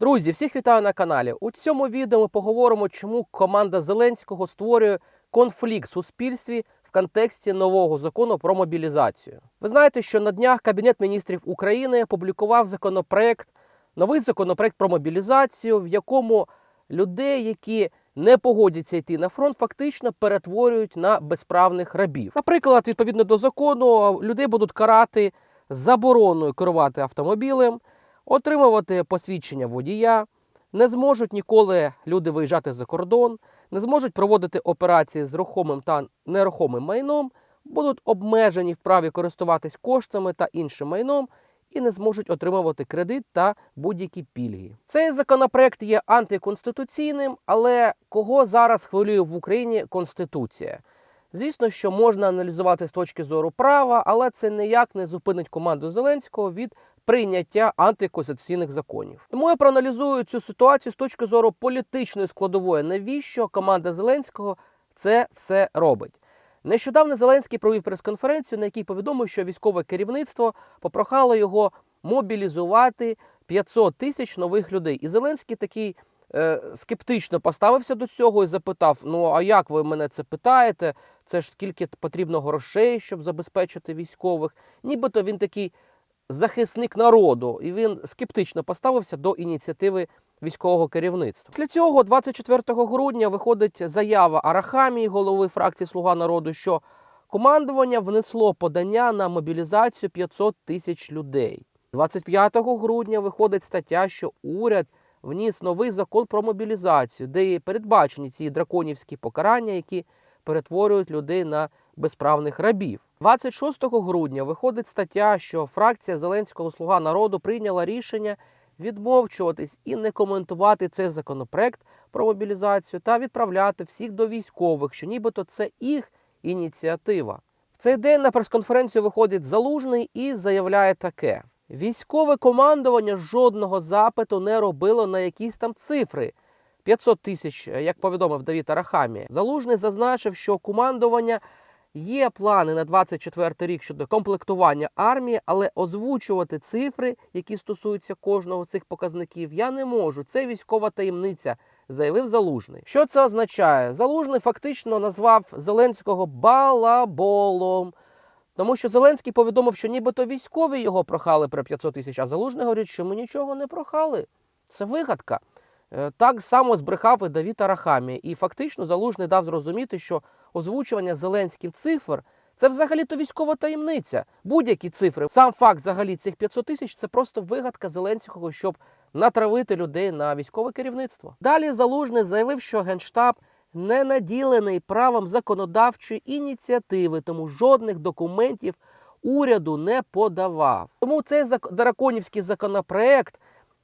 Друзі, всіх вітаю на каналі. У цьому відео ми поговоримо, чому команда Зеленського створює конфлікт в суспільстві в контексті нового закону про мобілізацію. Ви знаєте, що на днях Кабінет міністрів України опублікував законопроект, новий законопроект про мобілізацію, в якому людей, які не погодяться йти на фронт, фактично перетворюють на безправних рабів. Наприклад, відповідно до закону, людей будуть карати забороною керувати автомобілем, отримувати посвідчення водія, не зможуть ніколи люди виїжджати за кордон, не зможуть проводити операції з рухомим та нерухомим майном, будуть обмежені в праві користуватись коштами та іншим майном і не зможуть отримувати кредит та будь-які пільги. Цей законопроект є антиконституційним, але кого зараз хвилює в Україні Конституція? Звісно, що можна аналізувати з точки зору права, але це ніяк не зупинить команду Зеленського від прийняття антиконституційних законів. Тому я проаналізую цю ситуацію з точки зору політичної складової. Навіщо команда Зеленського це все робить? Нещодавно Зеленський провів прес-конференцію, на якій повідомив, що військове керівництво попрохало його мобілізувати 500 тисяч нових людей. І Зеленський такий е, скептично поставився до цього і запитав: Ну а як ви мене це питаєте? Це ж скільки потрібно грошей, щоб забезпечити військових? Нібито він такий захисник народу, і він скептично поставився до ініціативи військового керівництва. Після цього, 24 грудня, виходить заява Арахамії, голови фракції Слуга народу, що командування внесло подання на мобілізацію 500 тисяч людей. 25 грудня виходить стаття, що уряд вніс новий закон про мобілізацію, де передбачені ці драконівські покарання, які перетворюють людей на безправних рабів. 26 грудня виходить стаття, що фракція Зеленського Слуга народу прийняла рішення відмовчуватись і не коментувати цей законопроект про мобілізацію та відправляти всіх до військових, що нібито це їх ініціатива. В цей день на прес-конференцію виходить залужний і заявляє таке: військове командування жодного запиту не робило на якісь там цифри. 500 тисяч, як повідомив Давід Арахамія. Залужний зазначив, що командування є плани на 24 рік щодо комплектування армії, але озвучувати цифри, які стосуються кожного з цих показників, я не можу. Це військова таємниця, заявив Залужний. Що це означає? Залужний фактично назвав Зеленського балаболом. Тому що Зеленський повідомив, що нібито військові його прохали про 500 тисяч, а Залужний говорить, що ми нічого не прохали. Це вигадка. Е, Так само збрехав і Давід Арахамія. І фактично Залужний дав зрозуміти, що озвучування Зеленським цифр це взагалі-то військова таємниця. Будь-які цифри. Сам факт взагалі цих 500 тисяч це просто вигадка Зеленського, щоб натравити людей на військове керівництво. Далі Залужний заявив, що Генштаб не наділений правом законодавчої ініціативи, тому жодних документів уряду не подавав. Тому цей драконівський законопроект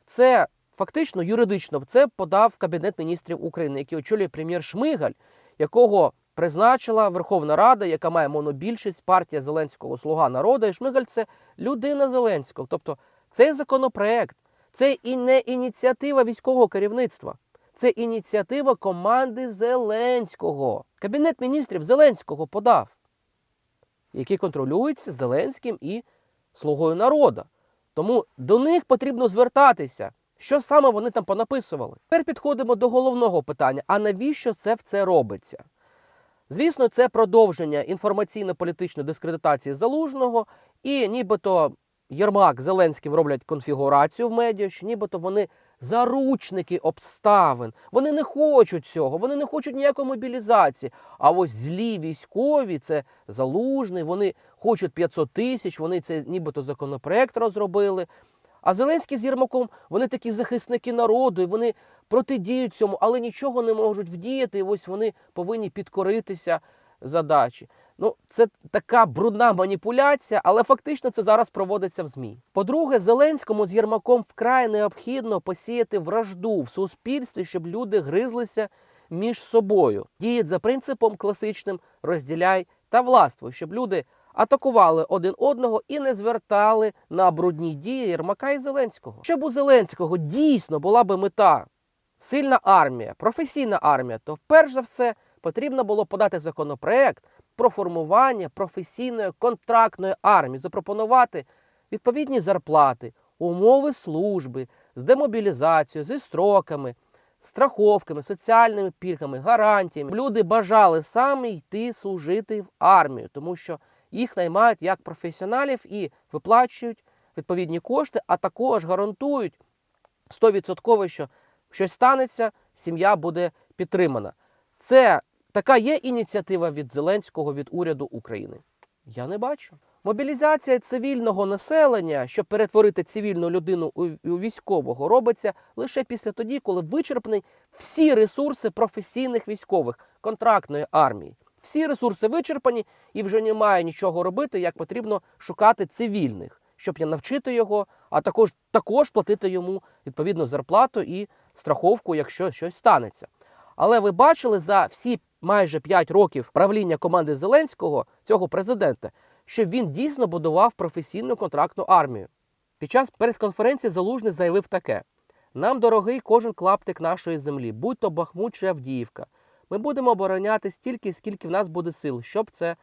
це фактично юридично це подав Кабінет міністрів України, який очолює прем'єр Шмигаль, якого призначила Верховна Рада, яка має монобільшість партія Зеленського Слуга народу. І Шмигаль це людина Зеленського. Тобто цей законопроект це і не ініціатива військового керівництва. Це ініціатива команди Зеленського. Кабінет міністрів Зеленського подав, який контролюється Зеленським і Слугою народу. Тому до них потрібно звертатися. Що саме вони там понаписували? Тепер підходимо до головного питання: а навіщо це в це робиться? Звісно, це продовження інформаційно-політичної дискредитації залужного, і нібито Єрмак Зеленським роблять конфігурацію в медіа, що нібито вони заручники обставин. Вони не хочуть цього, вони не хочуть ніякої мобілізації. А ось злі військові, це залужний, вони хочуть 500 тисяч, вони це нібито законопроект розробили. А Зеленський з Єрмаком вони такі захисники народу, і вони протидіють цьому, але нічого не можуть вдіяти. І ось вони повинні підкоритися задачі. Ну, це така брудна маніпуляція, але фактично це зараз проводиться в ЗМІ. По-друге, Зеленському з Єрмаком вкрай необхідно посіяти вражду в суспільстві, щоб люди гризлися між собою. Діють за принципом класичним розділяй та властвуй, щоб люди атакували один одного і не звертали на брудні дії Єрмака і Зеленського. Щоб у Зеленського дійсно була би мета сильна армія, професійна армія, то вперше за все потрібно було подати законопроект про формування професійної контрактної армії, запропонувати відповідні зарплати, умови служби, з демобілізацією, зі строками, страховками, соціальними пільгами, гарантіями. Люди бажали саме йти служити в армію, тому що їх наймають як професіоналів і виплачують відповідні кошти, а також гарантують 100%, що щось станеться, сім'я буде підтримана. Це така є ініціатива від Зеленського від уряду України. Я не бачу. Мобілізація цивільного населення, щоб перетворити цивільну людину у, військового, робиться лише після тоді, коли вичерпані всі ресурси професійних військових контрактної армії. Всі ресурси вичерпані і вже немає нічого робити, як потрібно шукати цивільних, щоб я навчити його, а також, також платити йому відповідну зарплату і страховку, якщо щось станеться. Але ви бачили за всі майже 5 років правління команди Зеленського, цього президента, що він дійсно будував професійну контрактну армію. Під час прес-конференції Залужний заявив таке: нам дорогий кожен клаптик нашої землі, будь то Бахмут чи Авдіївка. Ми будемо обороняти стільки, скільки в нас буде сил, щоб це,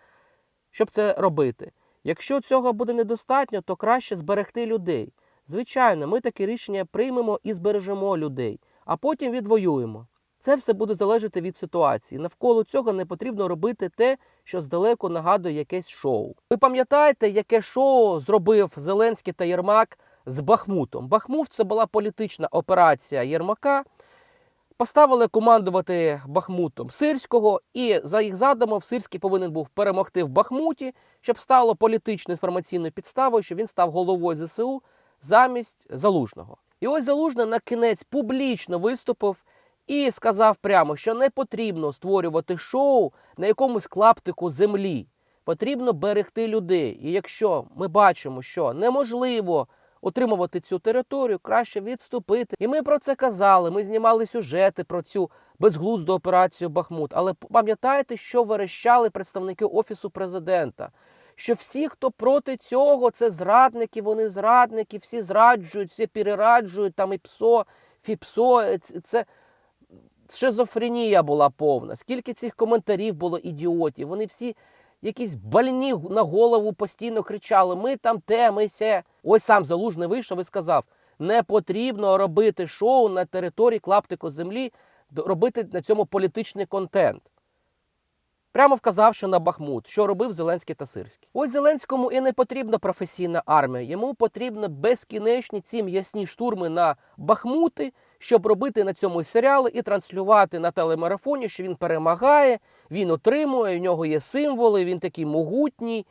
щоб це робити. Якщо цього буде недостатньо, то краще зберегти людей. Звичайно, ми таке рішення приймемо і збережемо людей, а потім відвоюємо. Це все буде залежати від ситуації. Навколо цього не потрібно робити те, що здалеку нагадує якесь шоу. Ви пам'ятаєте, яке шоу зробив Зеленський та Єрмак з Бахмутом? Бахмут це була політична операція Єрмака. Поставили командувати Бахмутом Сирського, і за їх задумом Сирський повинен був перемогти в Бахмуті, щоб стало політичною інформаційною підставою, що він став головою ЗСУ замість Залужного. І ось Залужний на кінець публічно виступив і сказав прямо, що не потрібно створювати шоу на якомусь клаптику землі. Потрібно берегти людей. І якщо ми бачимо, що неможливо отримувати цю територію, краще відступити. І ми про це казали. Ми знімали сюжети про цю безглузду операцію Бахмут. Але пам'ятаєте, що верещали представники офісу президента? Що всі, хто проти цього, це зрадники, вони зрадники, всі зраджують, всі перераджують, там і ПСО, ФІПСО. Це шизофренія була повна. Скільки цих коментарів було ідіотів? Вони всі якісь больні на голову постійно кричали: Ми там те, ми се. Ось сам залужний вийшов і сказав: не потрібно робити шоу на території клаптику землі, робити на цьому політичний контент. Прямо вказав, що на Бахмут, що робив Зеленський та Сирський. Ось Зеленському і не потрібна професійна армія. Йому потрібно безкінечні ці м'ясні штурми на Бахмути, щоб робити на цьому серіали і транслювати на телемарафоні, що він перемагає, він отримує, в нього є символи, він такий могутній.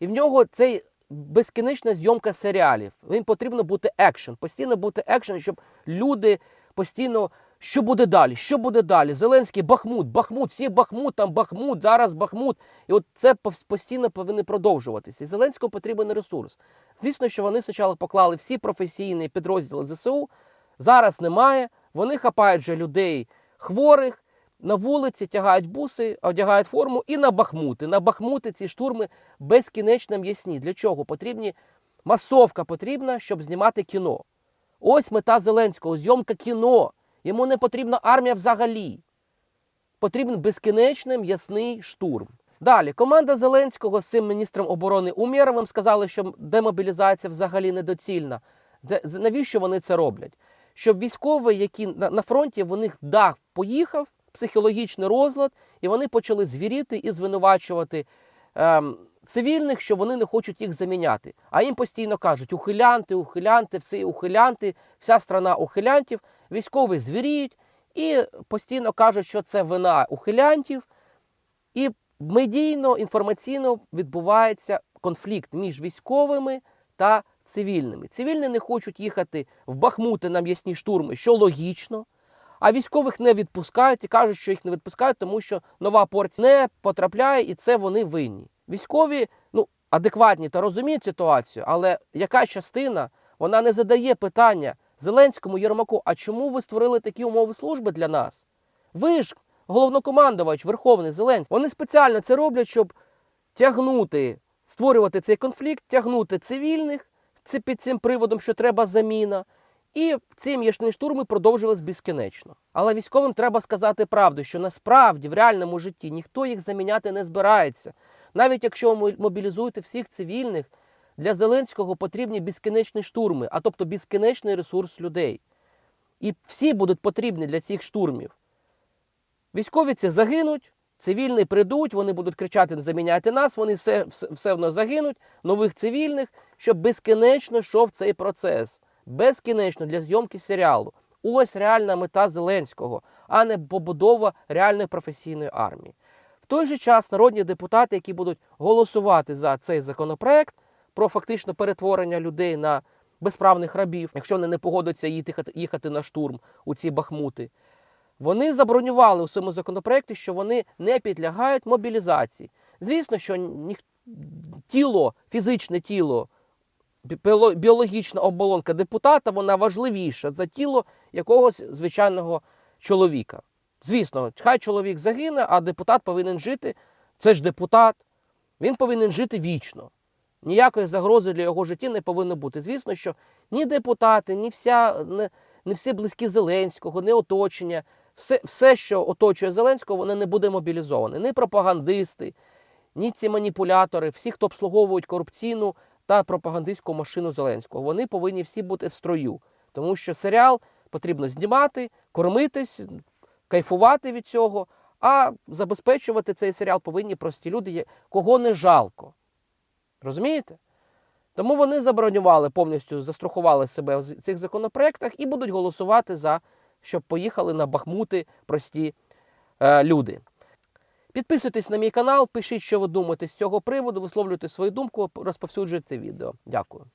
І в нього цей безкінечна зйомка серіалів. Він потрібно бути екшен, постійно бути екшен, щоб люди постійно. Що буде далі? Що буде далі? Зеленський Бахмут, Бахмут, всі Бахмут, там Бахмут, зараз Бахмут. І от це постійно повинно продовжуватися. І Зеленському потрібен ресурс. Звісно, що вони спочатку поклали всі професійні підрозділи ЗСУ. Зараз немає. Вони хапають вже людей хворих на вулиці, тягають буси, одягають форму і на Бахмути. На Бахмути ці штурми безкінечно м'ясні. Для чого? Потрібні масовка потрібна, щоб знімати кіно. Ось мета Зеленського зйомка кіно. Йому не потрібна армія взагалі. Потрібен безкінечний м'ясний штурм. Далі, команда Зеленського з цим міністром оборони Умєровим сказали, що демобілізація взагалі недоцільна. Навіщо вони це роблять? Щоб військові, які на фронті, в них дах поїхав, психологічний розлад, і вони почали звіріти і звинувачувати ем, цивільних, що вони не хочуть їх заміняти. А їм постійно кажуть: ухилянти, ухилянти, всі ухилянти, вся страна ухилянтів. Військові звіріють і постійно кажуть, що це вина ухилянтів. І медійно, інформаційно відбувається конфлікт між військовими та цивільними. Цивільні не хочуть їхати в Бахмути на м'ясні штурми, що логічно. А військових не відпускають і кажуть, що їх не відпускають, тому що нова порція не потрапляє, і це вони винні. Військові ну, адекватні та розуміють ситуацію, але яка частина вона не задає питання Зеленському Єрмаку, а чому ви створили такі умови служби для нас? Ви ж головнокомандувач Верховний Зеленський. Вони спеціально це роблять, щоб тягнути, створювати цей конфлікт, тягнути цивільних під цим приводом, що треба заміна. І ці м'ясні штурми продовжились безкінечно. Але військовим треба сказати правду, що насправді в реальному житті ніхто їх заміняти не збирається. Навіть якщо ви мобілізуєте всіх цивільних, для Зеленського потрібні безкінечні штурми, а тобто безкінечний ресурс людей. І всі будуть потрібні для цих штурмів. Військові ці загинуть, цивільні прийдуть, вони будуть кричати, заміняйте нас, вони все, все, все одно загинуть, нових цивільних, щоб безкінечно йшов цей процес. Безкінечно для зйомки серіалу. Ось реальна мета Зеленського, а не побудова реальної професійної армії. В той же час народні депутати, які будуть голосувати за цей законопроект про фактично перетворення людей на безправних рабів, якщо вони не погодяться їхати, на штурм у ці бахмути, вони забронювали у цьому законопроекті, що вони не підлягають мобілізації. Звісно, що ніх... тіло, фізичне тіло, біологічна оболонка депутата, вона важливіша за тіло якогось звичайного чоловіка. Звісно, хай чоловік загине, а депутат повинен жити. Це ж депутат. Він повинен жити вічно. Ніякої загрози для його життя не повинно бути. Звісно, що ні депутати, ні, вся, не, не всі близькі Зеленського, ні оточення, все, все, що оточує Зеленського, воно не буде мобілізоване. Ні пропагандисти, ні ці маніпулятори, всі, хто обслуговують корупційну та пропагандистську машину Зеленського. Вони повинні всі бути в строю. Тому що серіал потрібно знімати, кормитись, кайфувати від цього, а забезпечувати цей серіал повинні прості люди, кого не жалко. Розумієте? Тому вони забронювали повністю, застрахували себе в цих законопроектах і будуть голосувати за, щоб поїхали на Бахмути прості е, люди. Підписуйтесь на мій канал, пишіть, що ви думаєте з цього приводу, висловлюйте свою думку, розповсюджуйте це відео. Дякую.